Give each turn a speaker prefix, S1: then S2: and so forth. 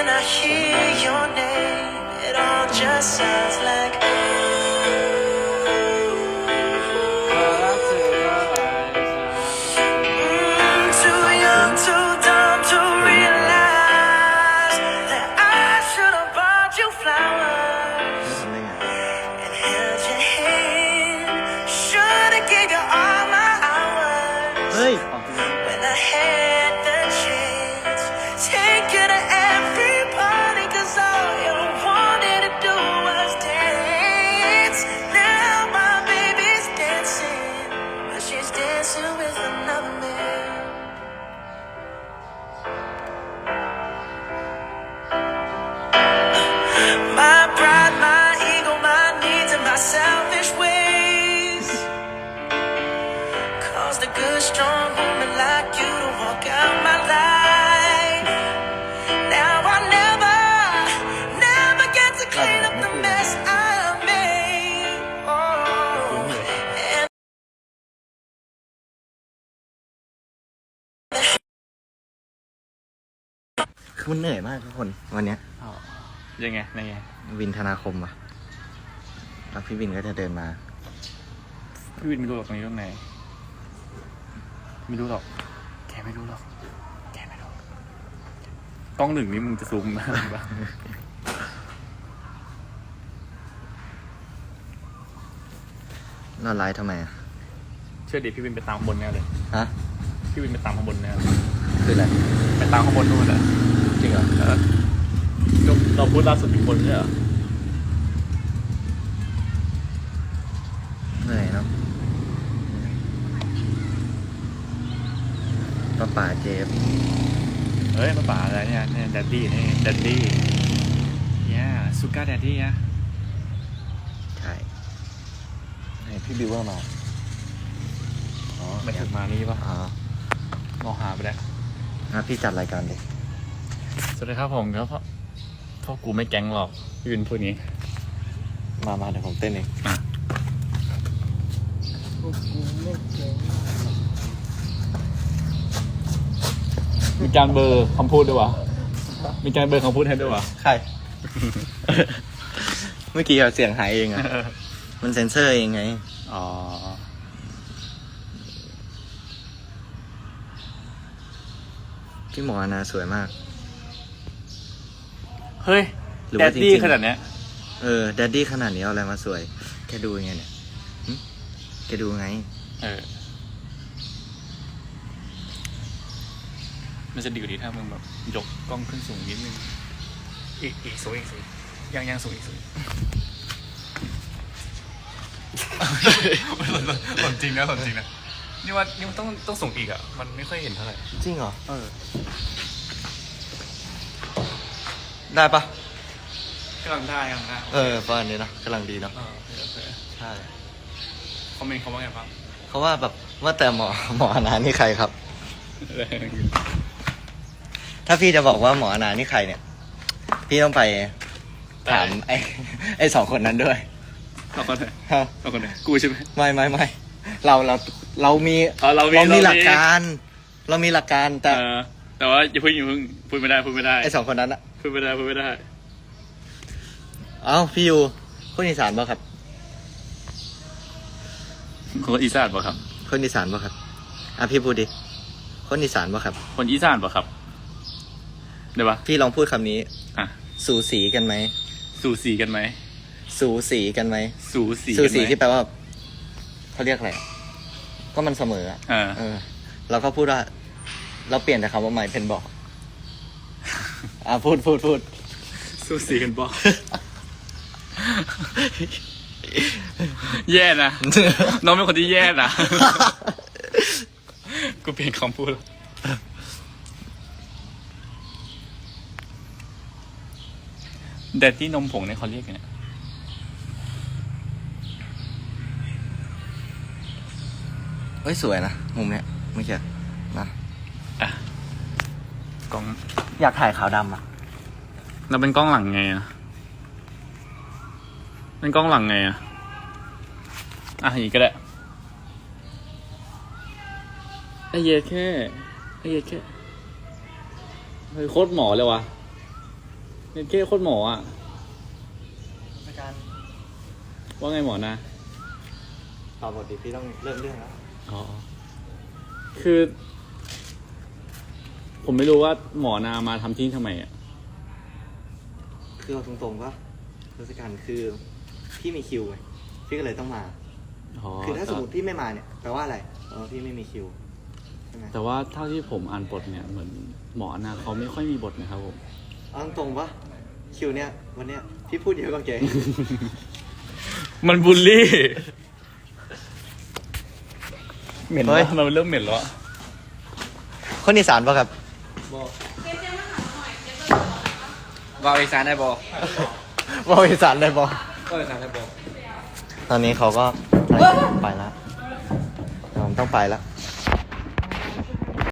S1: When I hear your name, it all just sounds like. Good, strong woman like you to walk out my life. Now I never, never get to clean up the mess I made. Oh, and
S2: คือมันเหนื่อยมากทุกคนวันเนี้ย
S3: ยังไงยังไง
S2: วินธนาคมอะแล้วพี่วินก็จะเดินมา
S3: พี่วินไม่รู้หรอกตรงนี้ตรงไหน ไม่รู้หรอก แกไม่รู้หรอก แกไม่รู้ กล้องหนึ่งนี่มึงจะซูมมาบ้าง
S2: นอนไลฟ์ทำไมอะ
S3: เชื่อดิพี่วินไปตามข้างบนแน่เลย
S2: ฮะ
S3: พี่วินไปตามข้างบนแน่เลย
S2: คืออะไร
S3: ไปตามข้างบนนู่นอะ
S2: จริงเหรอ
S3: เออก็เราพูดล่าสุดอยู่บนเนี่ยเหรอ
S2: เหนื่อยเนาะ ป้าป่าเจฟ
S3: เฮ้ยมาป่าอะไรเนี่ยเนี่ยดัดดี้นี่ดัดดี้เนี่ยซูการ์ดัดดี้อะ
S2: ใช่ให้พี่บิวว่ามา อ๋อ
S3: ไม่ถึงมานี่ปะ
S2: อ๋อ
S3: มองหาไปแล้ว
S2: อะพี่จัดรายการเลย
S3: สวัสดีครับผมครับพ่อพ่อกูไม่แก๊งหรอกพี่วินพูดนี้
S2: มามาเดี๋ยวผมเต้นเอง
S3: อะมีการเบอร์คำพูดด้วยวะมีการเบอร์คำพูดให้ด้วยวะ
S2: ใคร เมื่อกี้เอาเสียงหายเองอะมันเซ็นเซอร์เองไง
S3: อ๋อ
S2: พี่หมออนาสวยมาก
S3: เฮ้ย
S2: หรือ
S3: แด
S2: ว่า
S3: ดดี้
S2: จริงๆ
S3: ขนาดเนี้ย
S2: เออแดดดี้ขนาดนี้เอาอะไรมาสวย แกดูยังไงเนี่ยหึแกดูไง
S3: เออ มันจะดีกว่านี้ถ้ามึงแบบยกกล้องขึ้นสูงนิดนึง อีกอีกสูงอีกสูงยังยังสูงอีกสูงหล่นจริงนะหล่นจริงนะนี่ว่านี่มันต้องต้องส่งอีกอะ มันไม่ค่อยเห็นเท่าไหร่
S2: จริงเหรอ
S3: เออ
S2: ได้ปะ
S3: กำลังได้กำลังได้
S2: เออประมาณนี้เนอะกำลังดีเนาะ
S3: เออโอเคโอเค
S2: ใช่
S3: คอมเมนต์เขาว่าไงบ้าง
S2: เขาว่าแบบว่าแต่หมอหมออนานี่ใครครับ ถ้าพี่จะบอกว่าหมออนานี่ใครเนี่ย พี่ต้องไปถามไอ้ไอ้สองคนนั้นด้วย
S3: เอาคนไหน
S2: ฮะ
S3: เอาคนไหนกูใช่ไหม
S2: ไม่ไม่ไม่เราเราเรามี
S3: อ๋อเรามี
S2: เรามี
S3: เรามี
S2: หลักการ เรามีหลักการแต่
S3: เออแต่ว่าอย่าเพิ่งอย่าเพิ่งพูดไม่ได้พูดไม่ได้
S2: ไอ้สองคนนั้นอะ
S3: พูดไม่ได้พูดไม่ได้
S2: เอ้าพี่ยูคนอีสานป่ะครับ
S3: คนอีสานป่ะครับ
S2: คนอีสานป่ะครับอะพี่พูดดิคนอีสานป่ะครับ
S3: คนอีสานป่ะครับ เดี๋ยวปะ
S2: พี่ลองพูดคำนี้
S3: อะ
S2: สูสีกันไหม
S3: สูสีกันไหม
S2: สูสีกันไหม
S3: สูสี
S2: สู
S3: กันไหม
S2: สีที่แปลว่า เขาเรียกอะไรอะก็มันเสมออะ
S3: อ่า
S2: เออ เราก็พูดว่า เราเปลี่ยนแต่คำว่าไม่เป็นบอก อะพูดพูดพูด
S3: สูสีกันป่ะแย่นะ น้องเป็นคนที่แย่นะ กูเปลี่ยนคำพูดแล้ว แดดที่นมผงเนี่ยเขาเรียกไงเนี่ย
S2: เฮ้ยสวยนะมุมเนี้ยไม่ใช่นะ
S3: อะกล้อง
S2: อยากถ่ายขาวดำอะ
S3: เราเป็นกล้องหลังไงอะเป็นกล้องหลังไงอะอะอย่างนี้ก็ได้ไอเหี้ยแค่ไอเหี้ยแค่เฮ้ยโคตรหมอเลยวะ เน็ตเก้โคตรหมออะ
S2: อาจารย์
S3: ว่าไงหมอนะ
S2: ตอบหมดดิพี่ต้องเริ่มเรื่องแล้ว
S3: อ๋อ คือ ผมไม่รู้ว่าหมอนามาทำที่นี่ทำไมอะ
S2: คือเอาตรงๆว่าราชการคือพี่มีคิวไงพี่ก็เลยต้องมา
S3: อ๋อ
S2: คือถ้าสมมติ
S3: แต่
S2: พี่ไม่มาเนี่ยแปลว่าอะไรเออพี่ไม่มีคิวใช่ไหม
S3: แต่ว่าเท่าที่ผมอ่านบทเนี่ยเหมือนหมอนาเขาไม่ค่อยมีบทนะครับผม
S2: เอาตรงๆว่าคิวเนี่ยวันเนี้ยพี่พูดเยอะกว่าเก๋
S3: มันบูลลี่ เหม็น
S2: เฮ้ย
S3: วะมันเริ่มเหม็นแล้วอะ
S2: คนอีสานปะครับ
S4: วาวอีสานได้บอ
S2: ว่าอีสานเลยปะ
S4: วาวอีสานได้บอ
S2: ตอนนี้เขาก็ไปแล้วผมต้องไปแล้ว